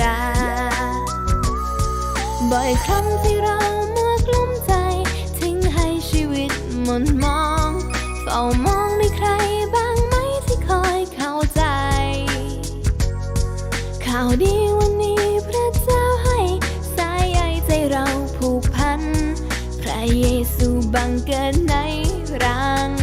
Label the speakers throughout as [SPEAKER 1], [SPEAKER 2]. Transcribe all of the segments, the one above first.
[SPEAKER 1] รา บ่อยครั้งที่เรามัวกลุ้มใจ ทิ้งให้ชีวิตหม่นมอง เฝ้ามองมีใครบ้างไหมที่คอยเข้าใจ ข่าวดีวันนี้พระเจ้าให้สายใยใจเราผูกพัน พระเยซูบังเกิดในรัง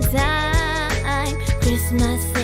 [SPEAKER 1] time. Christmas.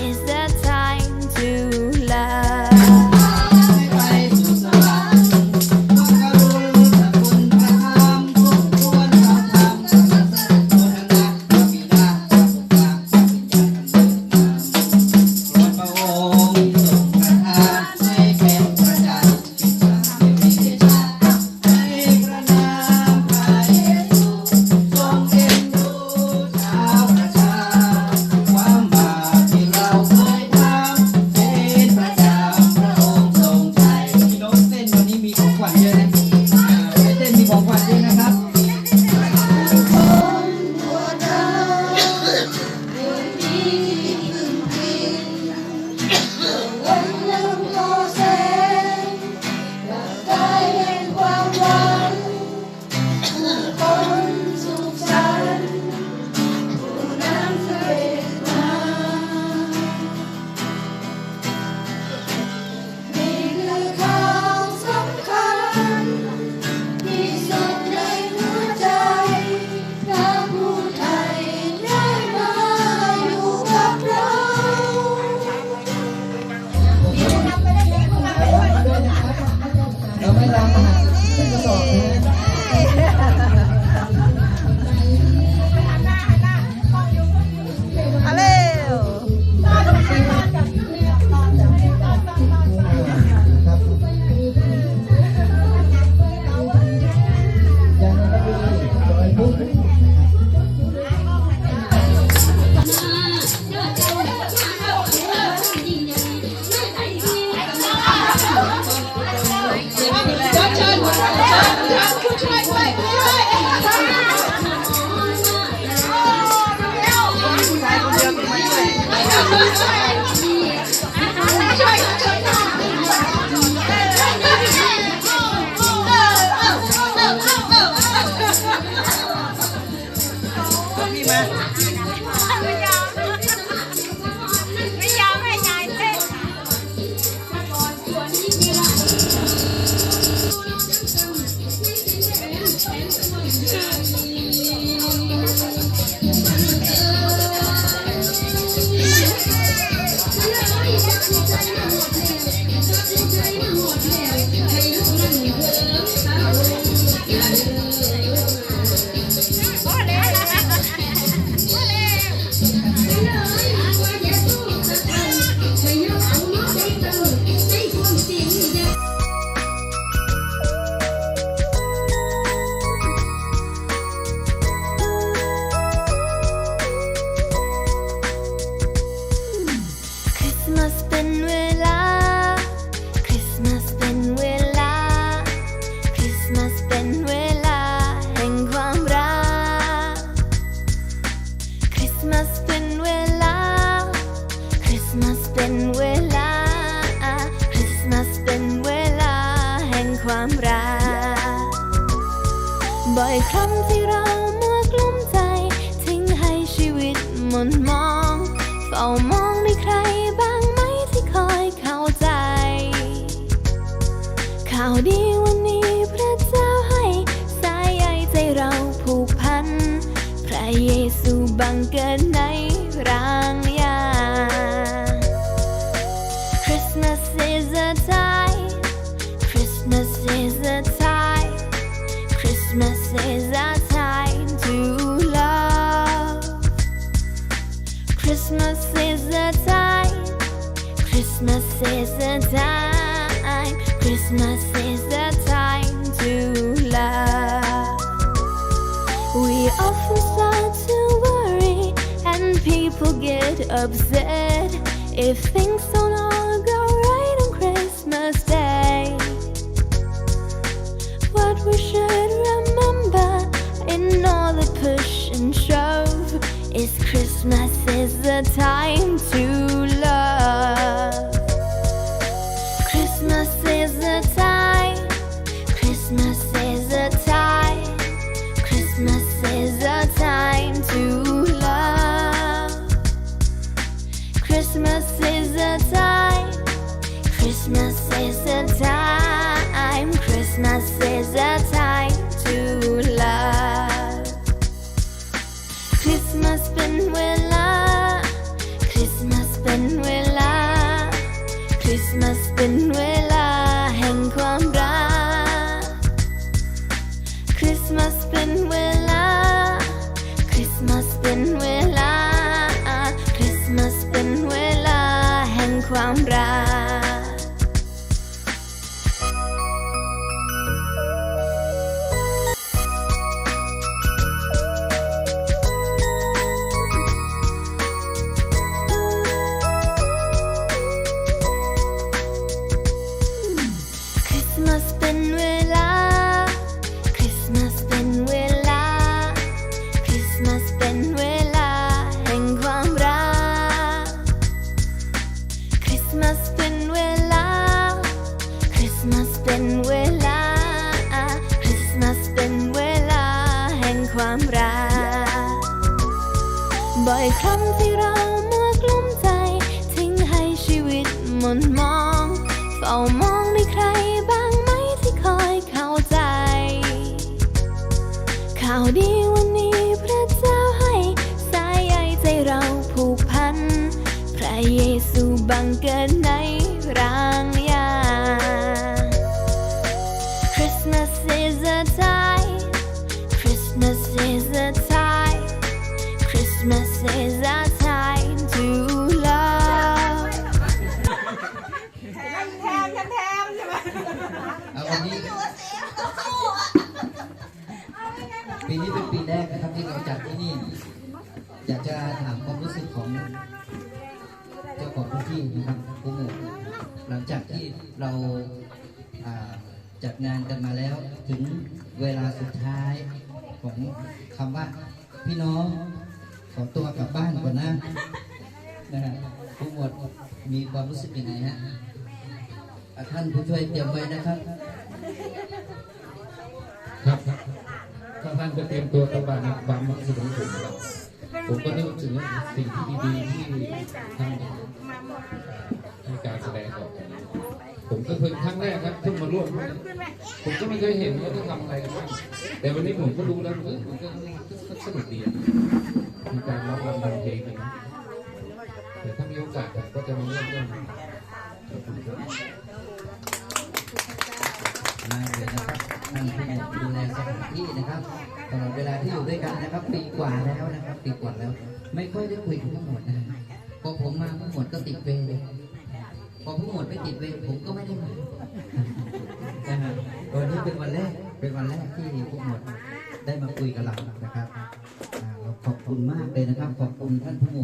[SPEAKER 2] ความรัก บ่อยครั้ง
[SPEAKER 1] ที่เรามัวกลุ้มใจ ทิ้งให้ชีวิตหม่นมองเฝ้ามองมีใครบ้างไหมที่คอยเข้าใจ ข่าวดีวันนี้พระเจ้าให้ สายใยใจเราผูกพัน พระเยซูบังเกิดในเรา people get upset if things don't all go right on Christmas Day. What we should remember in all the push and shove is Christmas is the time to บ่อยครั้งที่เรามัวกลุ้มใจ ทิ้งให้ชีวิตหม่นมอง เฝ้ามองมีใครบ้างไหมที่คอยเข้าใจ ข่าวดีวันนี้พระเจ้าให้ สายใยใจเราผูกพัน พระเยซูบังเกิดในร่างยา
[SPEAKER 2] นี้ปีนี้เป็นปีแรกนะครับที่เราจัดที่นี่ อยากจะถามความรู้สึกของเจ้าของพื้นที่นะครับผู้หมู่หลังจากที่เราจัดงานกันมาแล้ว ถึงเวลาสุดท้ายของคำว่าพี่น้องขอตัวกลับบ้านก่อนนะนะฮะผู้หมวดมีความรู้สึกยังไงฮะอะท่านผู้ช่วยเตรียมไว้นะครับ
[SPEAKER 3] ครับถ้าท่านจะเตรียมตัวกับบางบางมักสุดของผมครับผมก็นึกถึงสิ่งที่ดีๆที่ท่านให้การแสดงออกผมก็เพิ่งครั้งแรกครับเพิ่งมาร่วมผมก็ไม่เคยเห็นว่าเขาทำอะไรกันบ้างแต่วันนี้ผมก็รู้แล้วเออมันก็สนุกดีมีการร้องรำทำเพลงนนะเดี๋ยวถ้ามีโอกาสผมก็จะมาร่วมด้วยขอบคุณครับ
[SPEAKER 2] มาเลยนะครับท่านผู้ดูแลสถานที่นะครับตลอดเวลาที่อยู่ด้วยกันนะครับปีกว่าแล้วนะครับปีกว่าแล้ว ไม่ค่อยได้คุยกับผู้หมวดนะพอผมมาผู้หมวดก็ติดเวรเลยพอผู้หมวดไม่ติดเวรผมก็ไม่ได้มานะฮะวันนี้เป็นวันแรกเป็นวันแรกที่ผู้หมวดได้มาคุยกับเรานะครับเราขอบคุณมากเลยนะครับ ขอบคุณท่านผู้หมวด